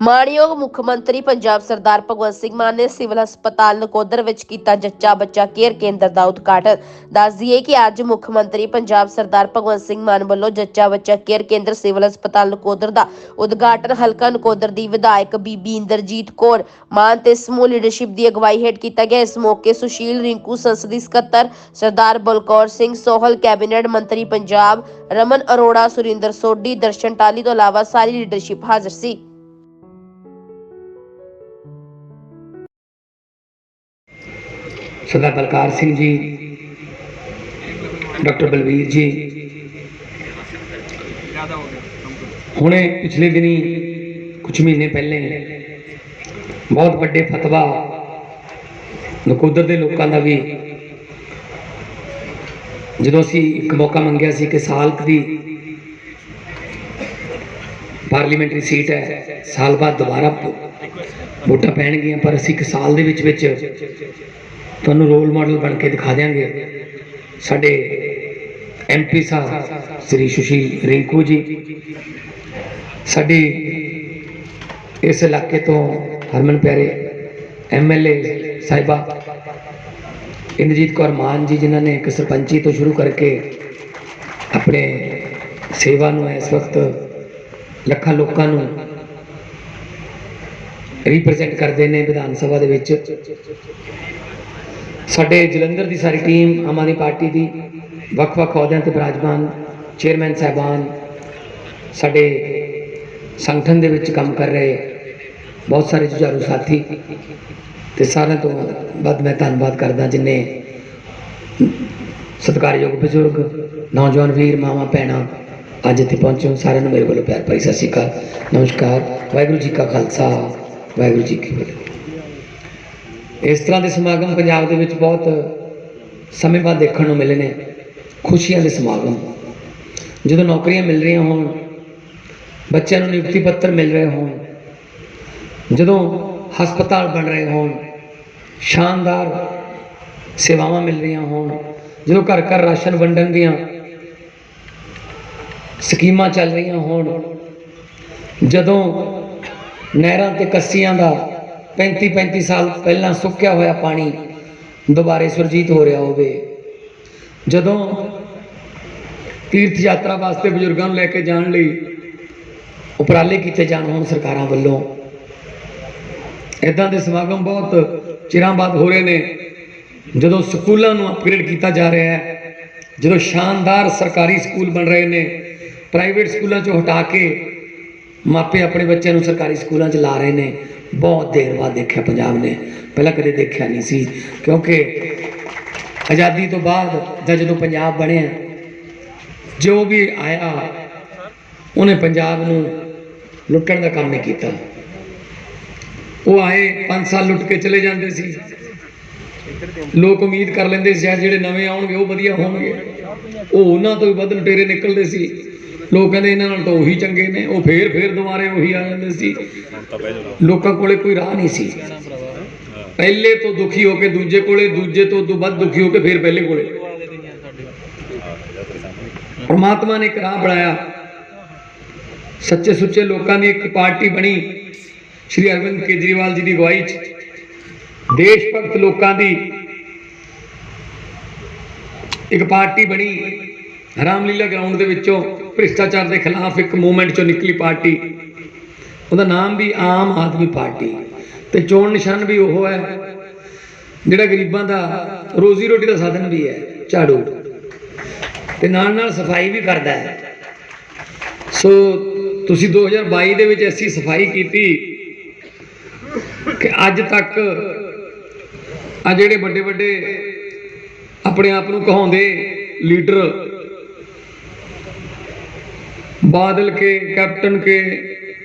ਮਾਣਯੋਗ ਮੁੱਖ ਮੰਤਰੀ ਪੰਜਾਬ ਸਰਦਾਰ ਭਗਵੰਤ ਸਿੰਘ ਮਾਨ ਨੇ ਸਿਵਲ ਹਸਪਤਾਲ ਨਕੋਦਰ ਵਿੱਚ ਕੀਤਾ ਜੱਚਾ ਬੱਚਾ ਕੇਅਰ ਕੇਂਦਰ ਦਾ ਉਦਘਾਟਨ। ਦੱਸ ਦਈਏ ਕਿ ਅੱਜ ਮੁੱਖ ਮੰਤਰੀ ਪੰਜਾਬ ਸਰਦਾਰ ਭਗਵੰਤ ਸਿੰਘ ਮਾਨ ਵੱਲੋਂ ਜੱਚਾ ਬੱਚਾ ਕੇਅਰ ਕੇਂਦਰ ਸਿਵਲ ਹਸਪਤਾਲ ਨਕੋਦਰ ਦਾ ਉਦਘਾਟਨ। ਹਲਕਾ ਨਕੋਦਰ ਦੀ ਵਿਧਾਇਕ ਬੀਬੀ ਇੰਦਰਜੀਤ ਕੌਰ ਮਾਨ ਤੇ ਸਮੂਹ ਲੀਡਰਸ਼ਿਪ ਦੀ ਅਗਵਾਈ ਹੇਠ ਕੀਤਾ ਗਿਆ। ਇਸ ਮੌਕੇ ਸੁਸ਼ੀਲ ਰਿੰਕੂ ਸੰਸਦੀ ਸਕੱਤਰ ਸਰਦਾਰ ਬਲਕੌਰ ਸਿੰਘ ਸੋਹਲ, ਕੈਬਨਿਟ ਮੰਤਰੀ ਪੰਜਾਬ ਰਮਨ ਅਰੋੜਾ, ਸੁਰਿੰਦਰ ਸੋਢੀ, ਦਰਸ਼ਨ ਟਾਲੀ ਤੋਂ ਇਲਾਵਾ ਸਾਰੀ ਲੀਡਰਸ਼ਿਪ ਹਾਜ਼ਰ ਸੀ। ਸਰਦਾਰ ਬਲਕਾਰ ਸਿੰਘ ਜੀ, ਡਾਕਟਰ ਬਲਵੀਰ ਜੀ। ਹੁਣੇ ਪਿਛਲੇ ਦਿਨੀ ਕੁਝ ਮਹੀਨੇ ਪਹਿਲੇ ਬਹੁਤ ਵੱਡੇ ਫਤਵਾ ਨਕੋਦਰ ਦੇ ਲੋਕਾਂ ਦਾ ਵੀ ਜਦੋਂ ਅਸੀਂ ਇੱਕ ਮੌਕਾ ਮੰਗਿਆ ਸੀ ਕਿ ਸਾਲ ਦੀ ਪਾਰਲੀਮੈਂਟਰੀ ਸੀਟ ਹੈ, ਸਾਲ ਬਾਅਦ ਦੁਬਾਰਾ ਵੋਟਾਂ ਪੈਣਗੀਆਂ, ਪਰ ਅਸੀਂ ਇੱਕ ਸਾਲ ਦੇ ਵਿੱਚ ਵਿੱਚ ਤੁਹਾਨੂੰ ਰੋਲ ਮਾਡਲ ਬਣ ਕੇ ਦਿਖਾ ਦਿਆਂਗੇ। ਸਾਡੇ ਐਮਪੀ ਸਾਹਿਬ, ਸ੍ਰੀ ਸੁਸ਼ੀਲ ਰਿੰਕੂ ਜੀ। ਸਾਡੀ ਇਸ ਇਲਾਕੇ ਤੋਂ ਹਰਮਨ ਪਿਆਰੇ ਐਮਐਲਏ ਸਾਹਿਬਾ, ਇੰਦਰਜੀਤ ਕੌਰ ਮਾਨ ਜੀ, ਜਿਨ੍ਹਾਂ ਨੇ ਇੱਕ ਸਰਪੰਚੀ ਤੋਂ ਸ਼ੁਰੂ ਕਰਕੇ ਆਪਣੇ ਸੇਵਾ ਨੂੰ ਇਸ ਵਕਤ ਲੱਖਾਂ ਲੋਕਾਂ ਨੂੰ ਰਿਪਰੈਜ਼ੈਂਟ ਕਰਦੇ ਨੇ ਵਿਧਾਨ ਸਭਾ ਦੇ ਵਿੱਚ। ਸਾਡੇ ਜਲੰਧਰ ਦੀ ਸਾਰੀ ਟੀਮ, ਆਮ ਆਦਮੀ ਪਾਰਟੀ ਦੀ ਵੱਖ-ਵੱਖ ਅਹੁਦਿਆਂ ਤੇ ਬਿਰਾਜਮਾਨ, ਚੇਅਰਮੈਨ ਸਾਹਿਬਾਨ, ਸਾਡੇ ਸੰਗਠਨ ਦੇ ਵਿੱਚ ਕੰਮ ਕਰ ਰਹੇ ਬਹੁਤ ਸਾਰੇ ਜੁਝਾਰੂ ਸਾਥੀ ਤੇ ਸਾਰਿਆਂ ਤੋਂ ਵੱਧ ਮੈਂ ਧੰਨਵਾਦ ਕਰਦਾ ਜਿਨੇ ਸਤਿਕਾਰਯੋਗ ਬਜ਼ੁਰਗ, ਨੌਜਵਾਨ ਵੀਰ, ਮਾਵਾ, ਭੈਣਾਂ ਅੱਜ ਇੱਥੇ ਪਹੁੰਚੇ ਹੋ ਸਾਰਿਆਂ ਨੂੰ ਮੇਰੇ ਵੱਲੋਂ ਪਿਆਰ ਭਰੀ ਸਤਿ ਸ਼੍ਰੀ ਅਕਾਲ। ਨਮਸਕਾਰ। ਵਾਹਿਗੁਰੂ ਜੀ ਕਾ ਖਾਲਸਾ। ਵਾਹਿਗੁਰੂ ਜੀ ਕੀ ਫਤਿਹ। ਇਸ ਤਰ੍ਹਾਂ ਦੇ ਸਮਾਗਮ ਪੰਜਾਬ ਦੇ ਵਿੱਚ ਬਹੁਤ ਸਮੇਂ ਬਾਅਦ ਦੇਖਣ ਨੂੰ ਮਿਲੇ ਨੇ, ਖੁਸ਼ੀਆਂ ਦੇ ਸਮਾਗਮ। ਜਦੋਂ ਨੌਕਰੀਆਂ ਮਿਲ ਰਹੀਆਂ ਹੋਣ, ਬੱਚਿਆਂ ਨੂੰ ਨਿਯੁਕਤੀ ਪੱਤਰ ਮਿਲ ਰਹੇ ਹੋਣ, ਜਦੋਂ ਹਸਪਤਾਲ ਬਣ ਰਹੇ ਹੋਣ, ਸ਼ਾਨਦਾਰ ਸੇਵਾਵਾਂ ਮਿਲ ਰਹੀਆਂ ਹੋਣ, ਜਦੋਂ ਘਰ ਘਰ ਰਾਸ਼ਨ ਵੰਡਣ ਦੀਆਂ ਸਕੀਮਾਂ ਚੱਲ ਰਹੀਆਂ ਹੋਣ, ਜਦੋਂ ਨਹਿਰਾਂ ਤੇ ਕੱਸੀਆਂ ਦਾ 35 35 ਸਾਲ ਪਹਿਲਾਂ ਸੁੱਕਿਆ ਹੋਇਆ ਪਾਣੀ ਦੁਬਾਰੇ ਸੁਰਜੀਤ ਹੋ ਰਿਹਾ ਹੋਵੇ। ਜਦੋਂ ਤੀਰਥ ਯਾਤਰਾ ਵਾਸਤੇ ਬਜ਼ੁਰਗਾਂ ਨੂੰ ਲੈ ਕੇ ਜਾਣ ਲਈ ਉਪਰਾਲੇ ਕੀਤੇ ਜਾਣ ਹੋਣ ਸਰਕਾਰਾਂ ਵੱਲੋਂ ਇਦਾਂ ਦੇ ਸਮਾਗਮ ਬਹੁਤ ਚਿਰਾਂ ਬਾਅਦ ਹੋ ਰਹੇ ਨੇ। ਜਦੋਂ ਸਕੂਲਾਂ ਨੂੰ ਅਪਗ੍ਰੇਡ ਕੀਤਾ ਜਾ ਰਿਹਾ ਹੈ, ਜਦੋਂ ਸ਼ਾਨਦਾਰ ਸਰਕਾਰੀ ਸਕੂਲ ਬਣ ਰਹੇ ਨੇ ਪ੍ਰਾਈਵੇਟ ਸਕੂਲਾਂ ਚੋਂ ਹਟਾ ਕੇ ਮਾਪੇ ਆਪਣੇ ਬੱਚਿਆਂ ਨੂੰ ਸਰਕਾਰੀ ਸਕੂਲਾਂ 'ਚ ਲਾ ਰਹੇ ਨੇ ਬਹੁਤ ਦੇਰ ਬਾਅਦ ਦੇਖਿਆ ਪੰਜਾਬ ਨੇ। ਪਹਿਲਾਂ ਕਦੇ ਦੇਖਿਆ ਨਹੀਂ ਸੀ, ਕਿਉਂਕਿ ਆਜ਼ਾਦੀ ਤੋਂ ਬਾਅਦ ਜਾਂ ਜਦੋਂ ਪੰਜਾਬ ਬਣਿਆ, ਜੋ ਵੀ ਆਇਆ, ਉਹਨੇ ਪੰਜਾਬ ਨੂੰ ਲੁੱਟਣ ਦਾ ਕੰਮ ਨਹੀਂ ਕੀਤਾ। ਉਹ ਆਏ 5 ਸਾਲ ਲੁੱਟ ਕੇ ਚਲੇ ਜਾਂਦੇ ਸੀ। ਲੋਕ ਉਮੀਦ ਕਰ ਲੈਂਦੇ ਸੀ ਸ਼ਾਇਦ ਜਿਹੜੇ ਨਵੇਂ ਆਉਣਗੇ, ਉਹ ਵਧੀਆ ਹੋਣਗੇ। ਉਹ ਉਹਨਾਂ ਤੋਂ ਵੀ ਵੱਧ ਲੁਟੇਰੇ ਨਿਕਲਦੇ ਸੀ। ਲੋਕ ਕਹਿੰਦੇ ਇਹਨਾਂ ਨਾਲ ਤਾਂ ਉਹੀ ਚੰਗੇ ਨੇ, ਉਹ ਫੇਰ ਫੇਰ ਦੁਬਾਰੇ ਉਹੀ ਆ ਜਾਂਦੇ ਸੀ। ਲੋਕਾਂ ਕੋਲੇ ਕੋਈ ਰਾਹ ਨਹੀਂ ਸੀ। ਪਹਿਲੇ ਤੋਂ ਦੁਖੀ ਹੋ ਕੇ ਦੂਜੇ ਕੋਲੇ, ਦੂਜੇ ਤੋਂ ਤੋਂ ਵੱਧ ਦੁਖੀ ਹੋ ਕੇ ਫੇਰ ਪਹਿਲੇ ਕੋਲੇ। ਪਰਮਾਤਮਾ ਨੇ ਇੱਕ ਰਾਹ ਬਣਾਇਆ। ਸੱਚੇ ਸੁੱਚੇ ਲੋਕਾਂ ਦੀ ਇੱਕ ਪਾਰਟੀ ਬਣੀ ਸ਼੍ਰੀ ਅਰਵਿੰਦ ਕੇਜਰੀਵਾਲ ਜੀ ਦੀ ਅਗਵਾਈ 'ਚ। ਦੇਸ਼ ਭਗਤ ਲੋਕਾਂ ਦੀ ਇੱਕ ਪਾਰਟੀ ਬਣੀ ਰਾਮਲੀਲਾ ਗਰਾਊਂਡ ਦੇ ਵਿੱਚੋਂ। ਭ੍ਰਿਸ਼ਟਾਚਾਰ ਦੇ ਖਿਲਾਫ ਇੱਕ ਮੂਵਮੈਂਟ ਚੋਂ ਨਿਕਲੀ ਪਾਰਟੀ। ਉਹਦਾ ਨਾਮ ਵੀ ਆਮ ਆਦਮੀ ਪਾਰਟੀ। ਤੇ ਚੋਣ ਨਿਸ਼ਾਨ ਵੀ ਉਹ ਹੈ, ਜਿਹੜਾ ਗਰੀਬਾਂ ਦਾ ਰੋਜ਼ੀ ਰੋਟੀ ਦਾ ਸਾਧਨ ਵੀ ਹੈ, ਝਾੜੂ। ਤੇ ਨਾਲ ਨਾਲ ਸਫ਼ਾਈ ਵੀ ਕਰਦਾ ਹੈ। ਸੋ ਤੁਸੀਂ 2022 ਦੇ ਵਿੱਚ ਐਸੀ ਸਫ਼ਾਈ ਕੀਤੀ ਕਿ ਅੱਜ ਤੱਕ ਆ ਜਿਹੜੇ ਵੱਡੇ ਵੱਡੇ ਆਪਣੇ ਆਪ ਨੂੰ ਕਹਾਉਂਦੇ ਲੀਡਰ ਬਾਦਲ ਕੇ, ਕੈਪਟਨ ਕੇ,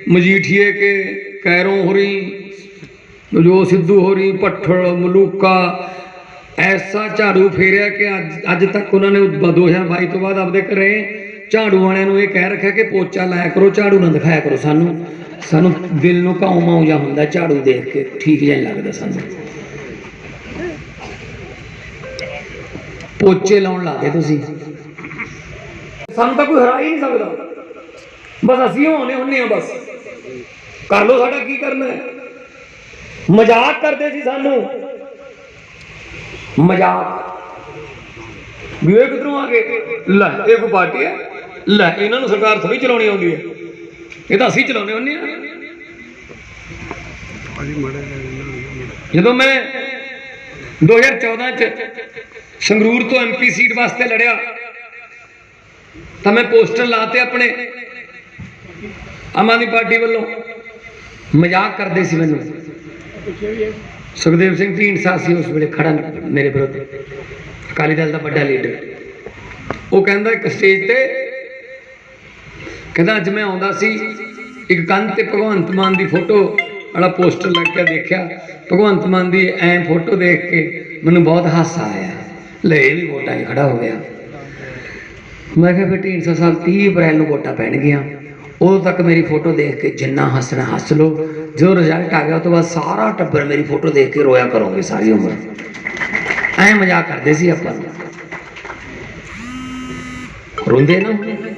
ਮਜੀਠੀਏ ਕੇ, ਕੈਰੋਂ ਹੋਰੀ ਜੋ ਸਿੱਧੂ ਹੋਰੀ ਪੱਠਲ ਮਲੂਕਾ, ਐਸਾ ਝਾੜੂ ਫੇਰਿਆ ਕਿ ਅੱਜ ਅੱਜ ਤੱਕ ਉਹਨਾਂ ਨੇ 2022 ਤੋਂ ਬਾਅਦ ਆਪਦੇ ਘਰੇ ਝਾੜੂ ਵਾਲਿਆਂ ਨੂੰ ਇਹ ਕਹਿ ਰੱਖਿਆ ਕਿ ਪੋਚਾ ਲਾਇਆ ਕਰੋ, ਝਾੜੂ ਨਾ ਦਿਖਾਇਆ ਕਰੋ ਸਾਨੂੰ। ਸਾਨੂੰ ਦਿਲ ਨੂੰ ਘਾਉ ਮਾਉ ਜਾ ਹੁੰਦਾ ਝਾੜੂ ਦੇਖ ਕੇ, ਠੀਕ ਜਿਹਾ ਨੀ ਲੱਗਦਾ ਸਾਨੂੰ। ਪੋਚੇ ਲਾਉਣ ਲਾਦੇ ਤੁਸੀਂ। ਸਾਨੂੰ ਤਾਂ ਕੋਈ ਹਰਾ ਹੀ ਨਹੀਂ ਸਕਦਾ। ਬਸ ਅਸੀਂ ਹੋਣੇ ਹੁੰਨੇ ਆ ਬਸ। ਕਰ ਲੋ ਸਾਡਾ ਕੀ ਕਰਨਾ ਹੈ। ਮਜ਼ਾਕ ਕਰਦੇ ਸੀ ਸਾਨੂੰ। ਮਜ਼ਾਕ। ਵੀ ਇਹ ਕਿੱਧਰੋਂ ਆ ਗਏ? ਲੈ ਇਹ ਕੋਈ ਪਾਰਟੀ ਹੈ? ਲੈ ਇਹਨਾਂ ਨੂੰ ਸਰਕਾਰ ਥੋੜੀ ਚਲਾਉਣੀ ਆਉਂਦੀ ਹੈ। ਇਹ ਤਾਂ ਅਸੀਂ ਚਲਾਉਣੇ ਹੁੰਦੇ ਆ। ਜਦੋਂ ਮੈਂ 2014 ਚ ਸੰਗਰੂਰ ਤੋਂ ਐਮਪੀ ਸੀਟ ਵਾਸਤੇ ਲੜਿਆ ਤਾਂ ਮੈਂ ਪੋਸਟਰ ਲਾਤੇ ਆਪਣੇ। ਆਮ ਆਦਮੀ ਪਾਰਟੀ ਵੱਲੋਂ ਮਜ਼ਾਕ ਕਰਦੇ ਸੀ ਮੈਨੂੰ। ਸੁਖਦੇਵ ਸਿੰਘ ਢੀਂਡਸਾ ਸੀ ਉਸ ਵੇਲੇ ਖੜਾ ਮੇਰੇ ਵਿਰੁੱਧ। ਅਕਾਲੀ ਦਲ ਦਾ ਵੱਡਾ ਲੀਡਰ। ਉਹ ਕਹਿੰਦਾ ਇੱਕ ਸਟੇਜ ਤੇ ਕਹਿੰਦਾ ਅੱਜ ਮੈਂ ਆਉਂਦਾ ਸੀ, ਇੱਕ ਕੰਧ ਤੇ ਭਗਵੰਤ ਮਾਨ ਦੀ ਫੋਟੋ ਵਾਲਾ ਪੋਸਟਰ ਲੱਗ ਕੇ ਦੇਖਿਆ। ਭਗਵੰਤ ਮਾਨ ਦੀ ਐ ਫੋਟੋ ਦੇਖ ਕੇ ਮੈਨੂੰ ਬਹੁਤ ਹਾਸਾ ਆਇਆ। ਲੈ, ਇਹ ਵੀ ਵੋਟਾਂ 'ਚ ਖੜਾ ਹੋ ਗਿਆ। ਮੈਂ ਕਿਹਾ ਫਿਰ 300 ਸਾਲ 30 ਅਪ੍ਰੈਲ ਨੂੰ ਵੋਟਾਂ ਪੈਣਗੀਆਂ। ਉਦੋਂ ਤੱਕ ਮੇਰੀ ਫੋਟੋ ਦੇਖ ਕੇ ਜਿੰਨਾ ਹੱਸਣਾ ਹੱਸ ਲਓ। ਜੋ ਰਿਜ਼ਲਟ ਆ ਗਿਆ ਉਸ ਤੋਂ ਬਾਅਦ ਸਾਰਾ ਟੱਬਰ ਮੇਰੀ ਫੋਟੋ ਦੇਖ ਕੇ ਰੋਇਆ ਕਰੋਗੇ ਸਾਰੀ ਉਮਰ। ਐ ਮਜ਼ਾਕ ਕਰਦੇ ਸੀ ਆਪਾਂ। ਰੋਂਦੇ ਨਾ।